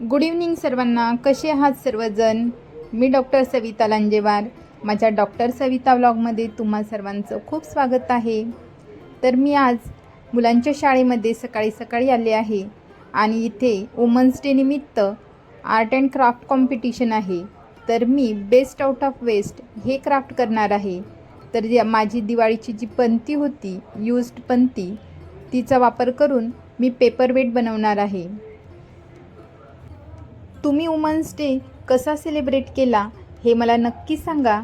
Good evening सर्वांना. कसे आहात सर्वजण? मी डॉक्टर सविता लांजेवार. माझ्या डॉक्टर सविता व्लॉगमध्ये तुम्हा सर्वांचं खूप स्वागत आहे. तर मी आज मुलांच्या शाळेमध्ये सकाळी सकाळी आले आहे आणि इथे वुमन्स डे निमित्त आर्ट अँड क्राफ्ट कॉम्पिटिशन आहे. तर मी बेस्ट आउट ऑफ वेस्ट हे क्राफ्ट करणार आहे. तर माझी दिवाळीची जी पंती होती यूज्ड पंती तिचा वापर करून मी पेपर वेट बनवणार आहे. तुम्ही वुमन्स डे कसा सेलिब्रेट केला हे मला नक्की सांगा.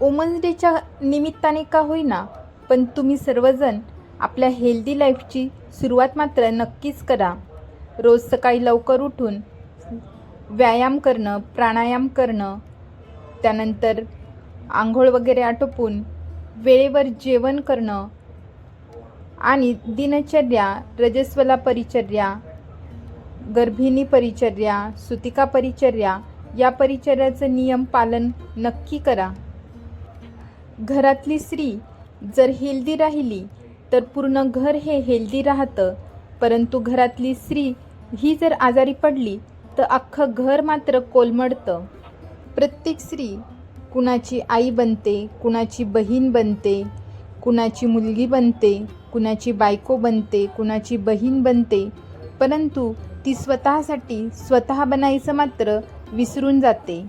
वुमन्स डेच्या निमित्ताने का होईना पण तुम्ही सर्वजण आपल्या हेल्दी लाईफची सुरुवात मात्र नक्कीच करा. रोज सकाळी लवकर उठून व्यायाम करणं प्राणायाम करणं त्यानंतर आंघोळ वगैरे आटोपून वेळेवर जेवण करणं आणि दिनचर्या रजस्वला परिचर्या गर्भिणी परिचर्या सुतिका परिचर्या या परिचर्याचं नियम पालन नक्की करा. घरातली स्त्री जर हेल्दी राहिली तर पूर्ण घर हे हेल्दी राहतं. परंतु घरातली स्त्री ही जर आजारी पडली तर अख्खं घर मात्र कोलमडतं. प्रत्येक स्त्री कुणाची आई बनते कुणाची बहीण बनते कुणाची मुलगी बनते कुणाची बायको बनते कुणाची बहीण बनते परंतु ती स्वतःसाठी स्वतः बनायचं मात्र विसरून जाते.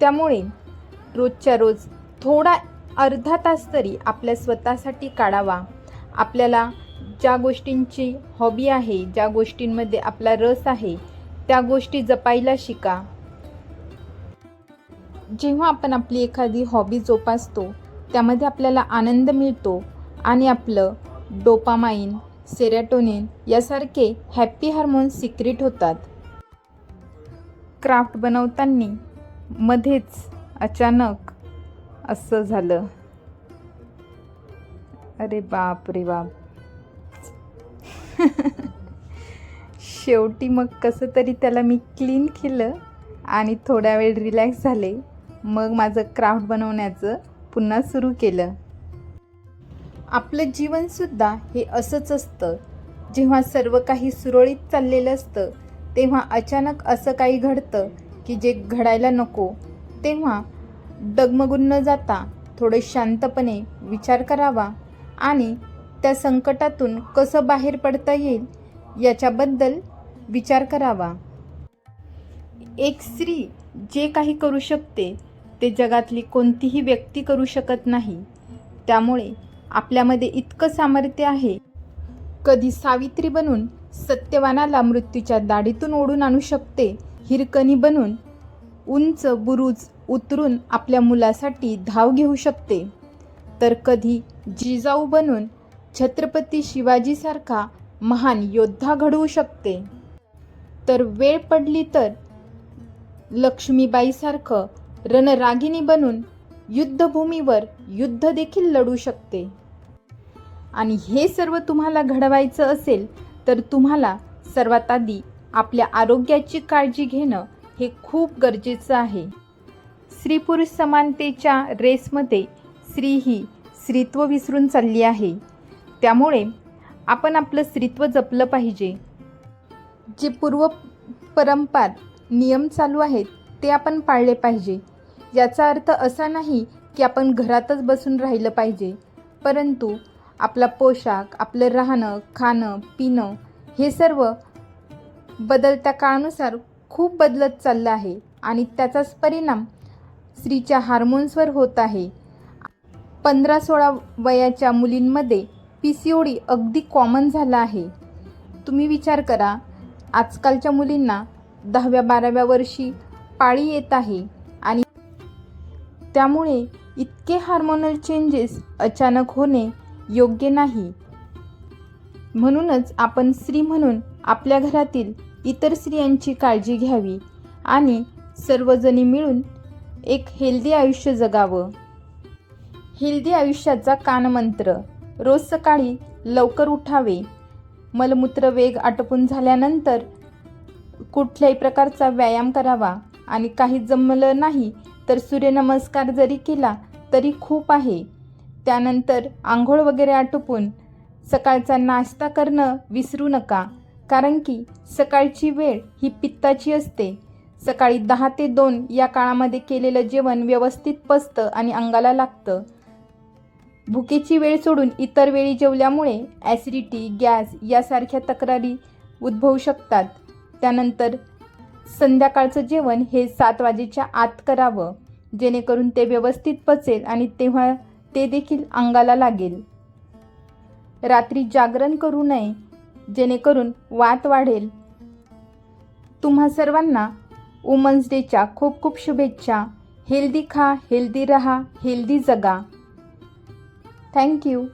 त्यामुळे रोजच्या रोज थोडा अर्धा तास तरी आपल्या स्वतःसाठी काढावा. आपल्याला ज्या गोष्टींची हॉबी आहे ज्या गोष्टींमध्ये आपला रस आहे त्या गोष्टी जपायला शिका. जेव्हा आपण आपली एखादी हॉबी जोपासतो त्यामध्ये आपल्याला आनंद मिळतो आणि आपलं डोपामाइन सेरॅटोनिन यासारखे हॅप्पी हार्मोन सिक्रेट होतात. क्राफ्ट बनवताना मध्येच अचानक असं झालं. अरे बाप रे बाप. शेवटी मग कसं तरी त्याला मी क्लीन केलं आणि थोडा वेळ रिलॅक्स झाले. मग माझं क्राफ्ट बनवण्याचं पुन्हा सुरू केलं. आपलं जीवनसुद्धा हे असंच असतं. जेव्हा सर्व काही सुरळीत चाललेलं असतं तेव्हा अचानक असं काही घडतं की जे घडायला नको तेव्हा डगमगून न जाता थोडे शांतपणे विचार करावा आणि त्या संकटातून कसं बाहेर पडता येईल याच्याबद्दल विचार करावा. एक स्त्री जे काही करू शकते ते जगातली कोणतीही व्यक्ती करू शकत नाही. त्यामुळे आपल्यामध्ये इतकं सामर्थ्य आहे. कधी सावित्री बनून सत्यवानाला मृत्यूच्या दाढीतून ओढून आणू शकते. हिरकणी बनून उंच बुरुज उतरून आपल्या मुलासाठी धाव घेऊ शकते. तर कधी जिजाऊ बनून छत्रपती शिवाजीसारखा महान योद्धा घडवू शकते. तर वेळ पडली तर लक्ष्मीबाईसारखं रणरागिणी बनून युद्धभूमीवर युद्ध देखील लढू शकते. आणि हे सर्व तुम्हाला घडवायचं असेल तर तुम्हाला सर्वात आधी आपल्या आरोग्याची काळजी घेणं हे खूप गरजेचं आहे. स्त्री पुरुष समानतेच्या रेसमध्ये स्त्री ही स्त्रीत्व विसरून चालली आहे. त्यामुळे आपण आपलं स्त्रीत्व जपलं पाहिजे. जे पूर्व परंपार नियम चालू आहेत ते आपण पाळले पाहिजे. याचा अर्थ असा नाही की आपण घरातच बसून राहिलं पाहिजे. परंतु आपला पोशाख आपलं राहणं खाणं पिणं हे सर्व बदलत्या काळानुसार खूप बदलत चाललं आहे आणि त्याचाच परिणाम स्त्रीच्या हार्मोन्सवर होत आहे. पंधरा सोळा वयाच्या मुलींमध्ये पी सी ओ डी अगदी कॉमन झाला आहे. तुम्ही विचार करा आजकालच्या मुलींना दहाव्या बाराव्या वर्षी पाळी येत आहे. त्यामुळे इतके हार्मोनल चेंजेस अचानक होणे योग्य नाही. म्हणूनच आपण स्त्री म्हणून आपल्या घरातील इतर स्त्रियांची काळजी घ्यावी आणि सर्वजणी मिळून एक हेल्दी आयुष्य जगावं. हेल्दी आयुष्याचा कानमंत्र रोज सकाळी लवकर उठावे. मलमूत्र वेग आटपून झाल्यानंतर कुठल्याही प्रकारचा व्यायाम करावा आणि काही जमलं नाही तर सूर्यनमस्कार जरी केला तरी खूप आहे. त्यानंतर आंघोळ वगैरे आटोपून सकाळचा नाश्ता करणं विसरू नका कारण की सकाळची वेळ ही पित्ताची असते. सकाळी दहा ते दोन या काळामध्ये केलेलं जेवण व्यवस्थित पचतं आणि अंगाला लागतं. भुकेची वेळ सोडून इतर वेळी जेवल्यामुळे ॲसिडिटी गॅस यासारख्या तक्रारी उद्भवू शकतात. त्यानंतर संध्याकाळचं जेवण हे सात वाजेच्या आत करावं जेणेकरून ते व्यवस्थित पचेल आणि तेव्हा ते देखील अंगाला लागेल. रात्री जागरण करू नये जेणेकरून वात वाढेल. तुम्हा सर्वांना वुमन्स डेच्या खूप खूप शुभेच्छा. हेल्दी खा हेल्दी रहा हेल्दी जगा. थँक्यू